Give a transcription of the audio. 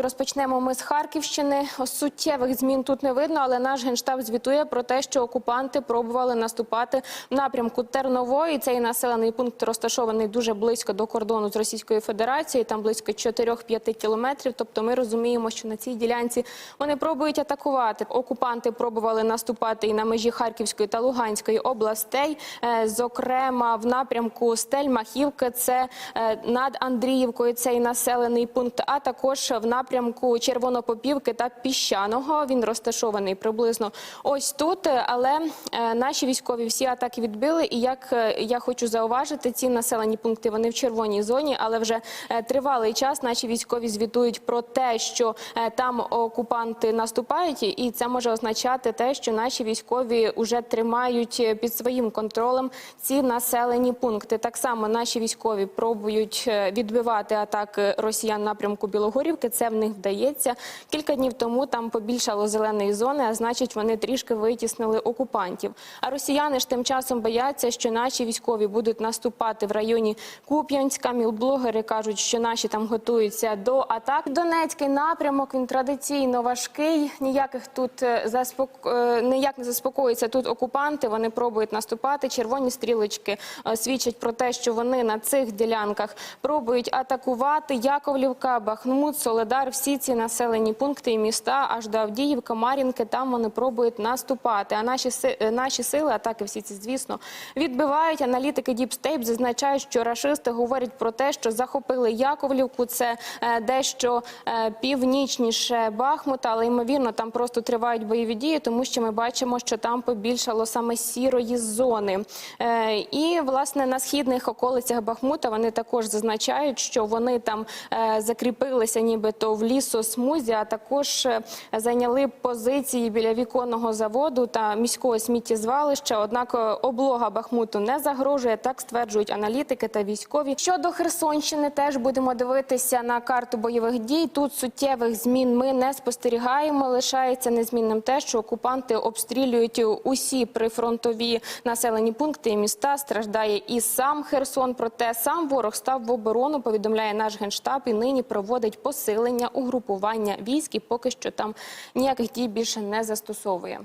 Розпочнемо ми з Харківщини. Суттєвих змін тут не видно, але наш генштаб звітує про те, що окупанти пробували наступати в напрямку Тернової. Цей населений пункт розташований дуже близько до кордону з Російською Федерацією. Там близько 4-5 кілометрів. Тобто, ми розуміємо, що на цій ділянці вони пробують атакувати. Окупанти пробували наступати і на межі Харківської та Луганської областей, Е, зокрема в напрямку Стель-Махівки. Це е, над Андріївкою цей населений пункт, а також в напрямку Червонопопівки та Піщаного. Він розташований приблизно ось тут. Але е, наші військові всі атаки відбили. І як е, я хочу зауважити, ці населені пункти вони в червоній зоні, але вже е, тривалий час наші військові звітують про те, що там окупанти наступають, і це може означати те, що наші військові вже тримають під своїм контролем ці населені пункти. Так само наші військові пробують відбивати атаки росіян напрямку Білогорівки. Це в них вдається. Кілька днів тому там побільшало зеленої зони, а значить, вони трішки витіснили окупантів. А росіяни ж тим часом бояться, що наші військові будуть наступати в районі Куп'янська. Мілблогери кажуть, що наші там готуються до атак. Донецький напрямок він традиційно важкий. Ніяких тут е, заспок... е, ніяк не заспокоїться тут окупанти. Вони пробують наступати. Червоні стрілочки е, свідчать про те, що вони на цих ділянках пробують атакувати. Яковлівка, Бахмут, Соледар. Всі ці населені пункти і міста аж до Авдіївка, Мар'їнки. Там вони пробують наступати. А наші е, наші сили атаки всі ці, звісно, відбивають. Аналітики State зазначають, що рашисти говорять про те, що захопили Яковлівку. Це е, дещо е, північніше Бахмута, але ймовірно там просто тривають бойові дії, тому що ми бачимо, що там побільшало саме сірої зони. І власне на східних околицях Бахмута вони також зазначають, що вони там закріпилися, нібито в лісосмузі, а також е, зайняли позиції біля віконного заводу та міського сміттєзвалища. Однак е, облога Бахмуту не загрожує, так стверджують аналітики та військові. Щодо Херсонщини, теж будемо дивитися на карту бойових дій. Тут суттєвих змін ми не спостерігаємо. Лишається незмінним те, що окупанти обстрілюють усі прифронтові населені пункти і міста. Страждає і сам Херсон. Проте сам ворог став в оборону. Повідомляє наш генштаб і нині проводить посилення угрупування військ. І поки що там ніяких дій більше не застосовує.